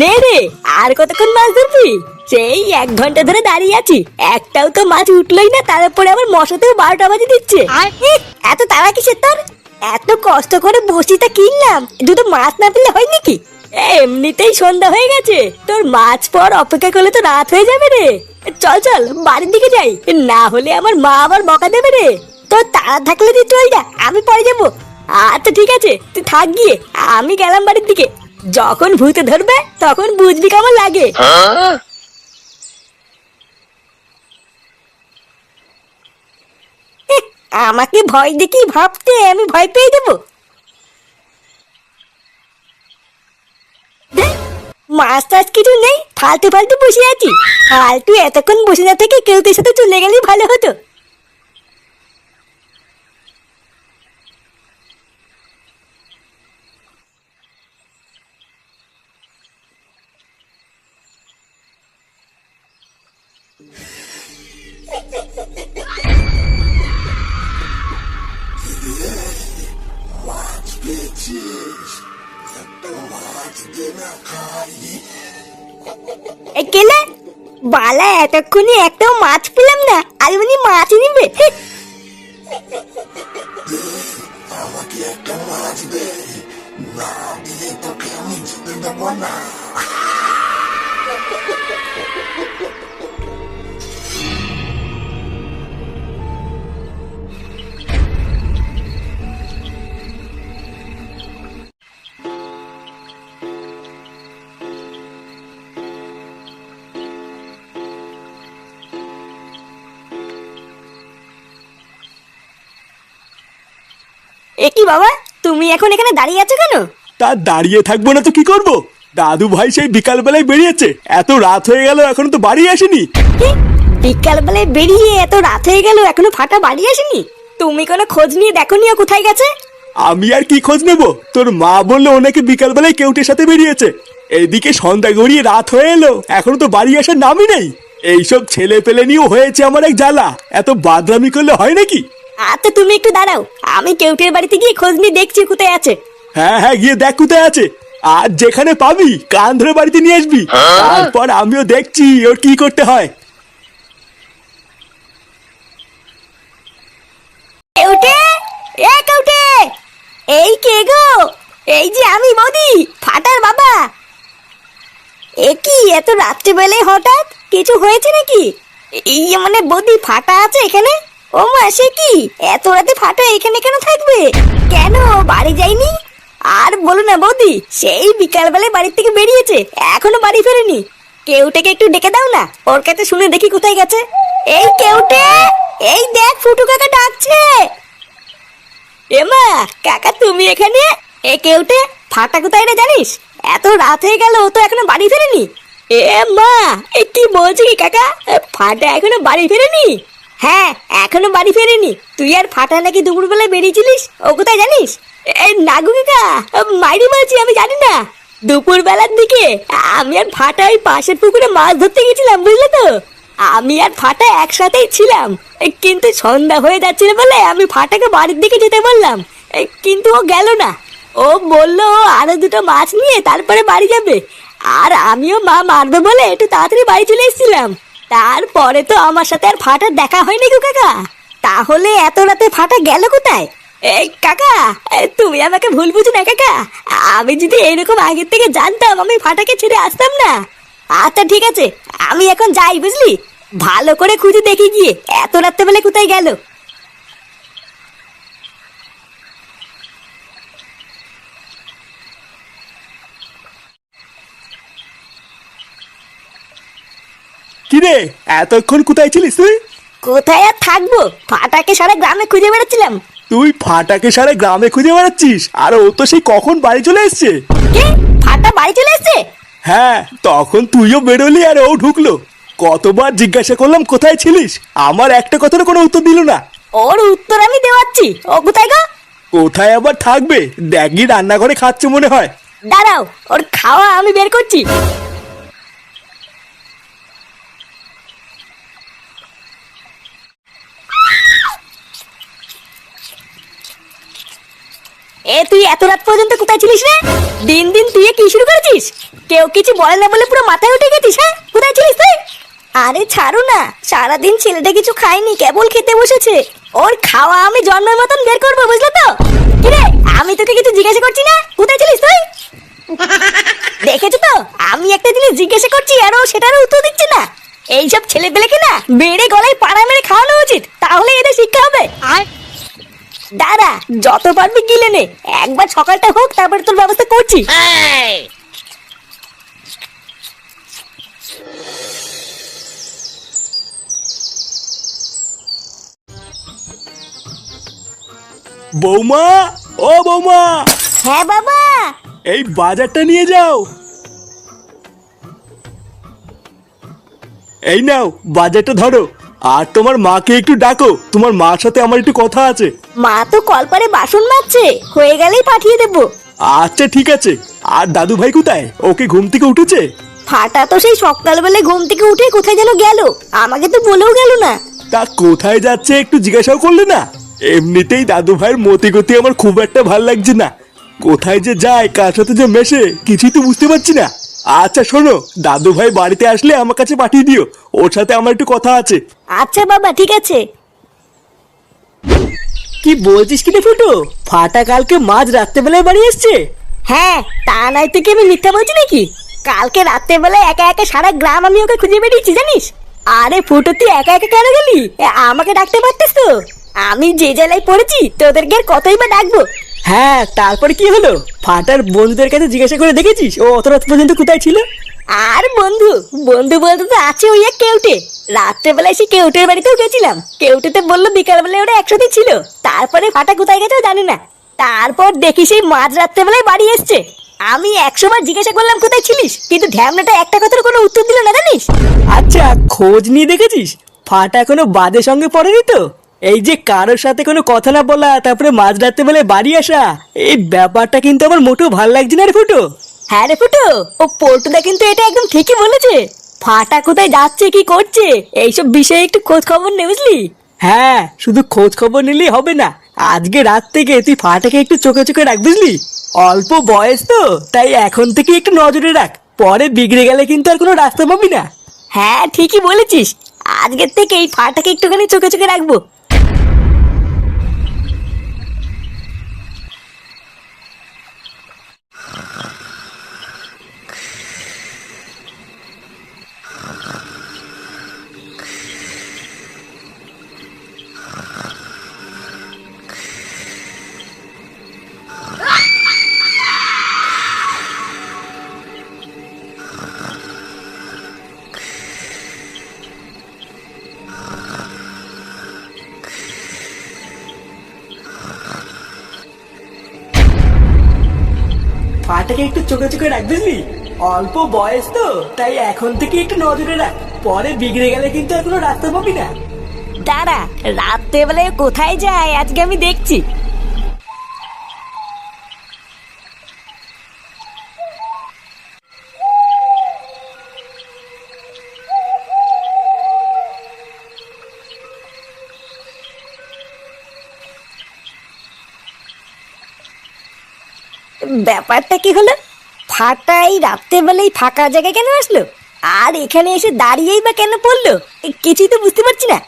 নে রে আর কতক্ষণ মাছ ধরবি? সেই এক ঘণ্টা ধরে দাঁড়িয়ে আছি। একটাও তো মাছ উঠলোই না তারপরে আবার মশাতেও বারোটা বাজে দিচ্ছে। এত তাড়া কিসের তোর? এত কষ্ট করে বসিটা কিনলাম দুটো মাছ না পেলে হয় নাকি? এমনিতেই সন্ধ্যা হয়ে গেছে তোর মাছ পর অপেক্ষা করলে তো রাত হয়ে যাবে রে। চল চল বাড়ির দিকে যাই না হলে আমার মা আবার বকা দেবে রে। তোর তাড়া থাকলে তুই চল যা আমি পরে যাব। আচ্ছা ঠিক আছে তুই থাক গিয়ে আমি গেলাম বাড়ির দিকে। যখন ভূতে ধরবে, তখন বুঝবি কেমন লাগে। আমাকে ভয় দেখি ভাবতে আমি ভয় পেয়ে দেবো মাছ টাছ কিছু নেই, ফালতু ফালতু বসে আছি। ফালতু এতক্ষণ বসে না থেকে কেউ সাথে চলে গেলেই ভালো হতো। কেলে বালা, এতক্ষণে একটাও মাছ পেলাম না। আর উনি মাছ নিবে না দিলে তোকে আমি না। এ কি বাবা তুমি এখন এখানে দাঁড়িয়ে আছো কেন? তা দাঁড়িয়ে থাকব না তো কি করব? দাদু ভাই সেই বিকাল বেলায় বেরিয়েছে। এত রাত হয়ে গেল এখনও তো বাড়ি আসেনি। কি? বিকাল বেলায় বেরিয়ে এত রাত হয়ে গেল এখনও ফাটা বাড়ি আসেনি? তুমি কোনো খোঁজ নিয়ে দেখো নিও কোথায় গেছে? আমি আর কি খোঁজ নেব? তোর মা বলল ওনাকে বিকাল বেলায় কেউটের সাথে বেরিয়েছে। এইদিকে সন্ধ্যা গড়িয়ে রাত হয়ে এলো এখনও তো বাড়ি আসার নামই নেই। এইসব ছেলে পেলে নিয়েও হয়েছে আমার এক জ্বালা। এত বাদরামি করলে হয় নাকি? আচ্ছা তুমি একটু দাঁড়াও। আমি কেউটের বাড়িতে গিয়ে খোঁজ নিয়ে দেখছি কোথায় আছে। হ্যাঁ হ্যাঁ গিয়ে দেখ কোথায় আছে। আর যেখানে পাবি কান ধরে বাড়িতে নিয়ে আসবি। তারপর আমিও দেখছি ওর কি করতে হয়। কেউটে? এ কেউটে! এই কে গো? এই যে আমি মোদি ফাটার বাবা। এ কি এত রাত্রিবেলায় হঠাৎ কিছু হয়েছে নাকি? এই মানে বদি ফাটা আছে এখানে? ও মা, সে কি? এত রাতে ফাটা এখানে কেন থাকবে? কেন? বাড়ি যায়নি আর বলো না বৌদি, সেই বিকালবেলায় বাড়ির থেকে বেরিয়েছে, এখনও বাড়ি ফেরেনি। কেউটাকে একটু ডেকে দাও না, ওর কাছে শুনে দেখি কোথায় গেছে। এই কেউটে, এই দেখ, ফুটু কাকা ডাকছে। এমা কাকা তুমি এখানে? এ কেউটে, ফাটা কোথায় রে জানিস? এত রাত হয়ে গেল, ও তো এখনও বাড়ি ফেরেনি। এ মা, এ কি বলছি কাকা? ফাটা এখনও বাড়ি ফেরেনি? হ্যাঁ এখনও বাড়ি ফেরেনি। তুই আর ফাটা নাকি দুপুরবেলায় বেরিয়েছিলিস? ও কোথায় জানিস? নাগু কাকা, মাইরি মারছি, আমি জানি না। দুপুর বেলার দিকে আমি আর ফাটা ওই পাশের পুকুরে মাছ ধরতে গেছিলাম, বুঝলে তো? আমি আর ফাটা একসাথেই ছিলাম। কিন্তু সন্ধ্যা হয়ে যাচ্ছিল বলে আমি ফাটাকে বাড়ির দিকে যেতে বললাম। কিন্তু ও গেল না। ও বলল আরও দুটো মাছ নিয়ে তারপরে বাড়ি যাবে। আর আমিও মা মারবে বলে একটু তাড়াতাড়ি বাড়ি চলে এসেছিলাম। তারপরে তো আমার সাথে আর ফাটার দেখা হয়নি গো কাকা। তাহলে এত রাতে ফাটা গেল কোথায়? এই কাকা তুমি আমাকে ভুল বুঝো না কাকা। আমি যদি এরকম আগের থেকে জানতাম আমি ফাটাকে ছেড়ে আসতাম না। আচ্ছা ঠিক আছে, আমি এখন যাই, বুঝলি? ভালো করে খুঁজে দেখি গিয়ে এত রাত্রে রাত্রেবেলা কোথায় গেল? কিরে এতক্ষণ কোথায় ছিলিস তুই? কোথায় আর থাকব? ফাটাকে সারা গ্রামে খুঁজে বেড়াচ্ছিলাম। তুই ফাটাকে সারা গ্রামে খুঁজে বেড়াচ্ছিস? আর ও তো সেই কখন বাড়ি চলে এসছে? কি? ফাটা বাড়ি চলে এসছে? হ্যাঁ তখন তুইও বেরোলি আর ও ঢুকলো। কতবার জিজ্ঞাসা করলাম কোথায় ছিলিস? আমার একটা কথার কোনো উত্তর দিল না। ওর উত্তর আমি দেওয়াচ্ছি। ও কোথায় গো? কোথায় আবার থাকবে? দেখি রান্নাঘরে খাচ্ছে মনে হয়। দাঁড়াও ওর খাওয়া আমি বের করছি। এ, তুই এত রাত পর্যন্ত কোথায় ছিলিস রে? দিন দিন তুই কি শুরু করেছিস? কেউ কিছু বলে না বলে পুরো মাথায় উঠে গেছিস হ্যাঁ? কোথায় ছিলিস তুই? আরে ছাড়ো না, সারাদিন ছেলেটা কিছু খায়নি, কেবল খেতে বসেছে। ওর খাওয়া আমি জন্মের মতন বের করব, বুঝলো তো? কিরে আমি তোকে কিছু জিজ্ঞাসা করছি না? কোথায় ছিলিস তুই? দেখেছ তো? আমি একটা জিনিস জিজ্ঞাসা করছি, আর ও সেটারও উত্তর দিচ্ছে না। এইসব ছেলে পেলেকে না বেড়ে গলায় পাড়া মেরে খাওয়ানো উচিত, তাহলে এদের শিক্ষা হবে। আর দাদা যত পারবি গিলে নে। একবার সকালটা হোক তারপরে তোর ব্যবস্থা করছি। বৌমা ও বৌমা! হ্যাঁ বাবা। এই বাজারটা নিয়ে যাও। এই নাও বাজারটা ধরো। আর তোমার মাকে একটু ডাকো। তোমার মার সাথে আমার একটু কথা আছে। মা তো কলপারে বাসন মাজছে। হয়ে গেলেই পাঠিয়ে দেবো। আচ্ছা ঠিক আছে। আর দাদু ভাই কোথায়? ওকে ঘুম থেকে উঠেছে? ফাটা তো সেই সকালবেলায় ঘুম থেকে উঠে কোথায় যেন গেল। আমাকে তো বলেও গেল না। তা কোথায় যাচ্ছে একটু জিজ্ঞাসাও করলে না? এমনিতেই দাদু ভাইয়ের মতি গতি আমার খুব একটা ভালো লাগছে না। কোথায় যে যায় কার সাথে যে মেশে কিছুই তো বুঝতে পারছি না। আচ্ছা শোনো দাদু ভাই বাড়িতে আসলে আমার কাছে পাঠিয়ে দিও। ওর সাথে আমার একটু কথা আছে। আচ্ছা বাবা ঠিক আছে। কি বলছিস কি রে ফুটো? ফাটা কালকে মাঝ রাত্রেবেলায় বাড়ি এসছে? হ্যাঁ তা নাই থেকে আমি মিথ্যা বলছি নাকি? কালকে রাত্রেবেলায় একা একা সারা গ্রাম আমি ওকে খুঁজে বেরিয়েছি জানিস? আরে ফুটো তুই একা একা কেন গেলি? এ, আমাকে ডাকতে পারতিস তো? আমি যে জেলায় পড়েছি তোদেরকে আর কতই বা ডাকবো? হ্যাঁ তারপরে কি হলো? ফাটার বন্ধুদের কাছে জিজ্ঞাসা করে দেখেছিস? ও অত রাত পর্যন্ত কোথায় ছিল? আর বন্ধু বন্ধু বলতে তো আছে ওই এক কেউটে। রাত্রেবেলায় সে কেউটের বাড়িতেও গেছিলাম। কেউটেতে বলল বিকালবেলায় ওরা একসাথে ছিল। তারপরে ফাটা কোথায় গেছে জানি না। তারপর দেখি সেই মাঝ রাত্রেবেলায় বাড়ি এসছে। আমি একশো বার জিজ্ঞাসা করলাম কোথায় ছিলিস? কিন্তু ঢ্যামনাটা একটা কথার কোনো উত্তর দিল না জানিস? আচ্ছা খোঁজ নিয়ে দেখেছিস? ফাটা কোনো বাদের সঙ্গে পড়েনি তো? এই যে কারোর সাথে কোনো কথা না বলা তারপরে মাঝ রাত্রে বেলায় বাড়ি আসা এই ব্যাপারটা কিন্তু আমার মোটেও ভালো লাগছে না রে ফুটো। হ্যাঁ রে ফুটো ও পল্টুদা কিন্তু এটা একদম ঠিকই বলেছে। ফাটা কোথায় যাচ্ছে কি করছে এইসব বিষয়ে একটু খোঁজ খবর নে বুঝলি? হ্যাঁ শুধু খোঁজ খবর নিলেই হবে না আজকে রাত থেকে তুই ফাটাকে একটু চোখে চোখে রাখ বুঝলি। অল্প বয়স তো তাই এখন থেকে একটু নজরে রাখ পরে বিগড়ে গেলে কিন্তু আর কোনো রাস্তা পাবি না। হ্যাঁ ঠিকই বলেছিস আজকের থেকে এই ফাটাকে একটুখানি চোখে চোখে রাখব। ফাটাকে একটু চোখে চোখে রাখ অল্প বয়স তো, তাই এখন থেকে একটু নজরে রাখ। পরে বিগড়ে গেলে কিন্তু আর কোনো রাস্তা পাবি না। দাঁড়া, রাত্রেবেলায় কোথায় যায়? আজকে আমি দেখছি। ব্যাপারটা কি হলো? ফাটাই রাত্রেবেলায় ফাঁকা জায়গায় কেন আসলো? আর এখানে এসে দাঁড়িয়েই বা কেন পড়ল? কিছুই তো বুঝতে পারছি না।